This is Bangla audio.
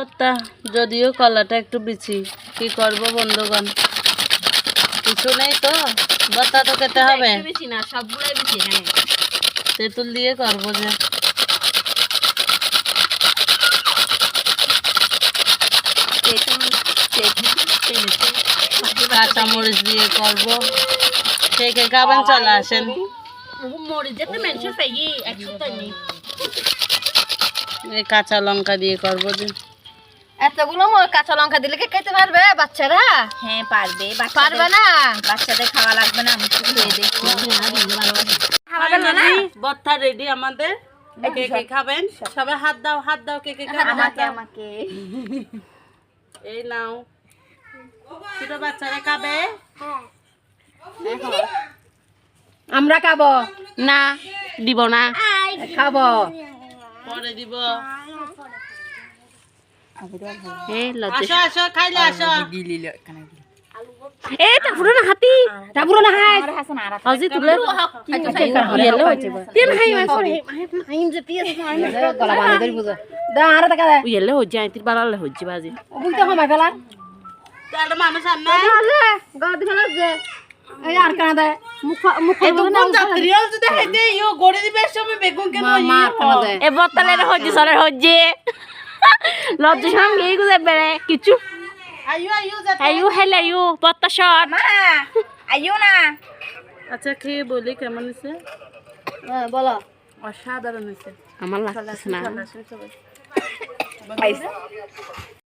বত্তা যদিও কলাটা একটু বিচি। কি করব বন্ধুগণ? কিছু নেই তো বত্তা তো খেতে হবে। না সবগুলাই এখানে। তেঁতুল দিয়ে করব যে। কাঁচা মরিচ দিয়ে করব। কে কে খাবেন? চলে আসেন। কাঁচা লঙ্কা দিয়ে করব যে। এতগুলো ম- কাঁচা লঙ্কা দিলে কে খেতে পারবে বাচ্চারা? হ্যাঁ পারবে। পারবে না? বাচ্চাদের খাওয়া লাগবে না আমি একটু খেয়ে রেডি আমাদের। কে কে খাবেন? সবাই হাত দাও হাত দাও কে কে খাবেন আমাকে এই নাও। ছোট বাচ্চারা খাবে? আমরা খাব। না দিব না। খাব। পরে দিব। আরে কানা দে। মুখ মুখ এই তো কোন যাত্রীও যদি খাইতে ইও গড়ে দিবে সময় বেগুন কেন মার কানা দে। এ বতলের হজ্জি সরের হজ্জি লজ্জা সাম গিয়ে গুজে বেড়ে কিছু আইও আইও আয়ু হেলে আয়ু পত্তা শট। আয়ু না। আচ্ছা খেয়ে বলি কেমন হয়েছে? বলো। অসাধারণ হয়েছে। আমার লাগছে না।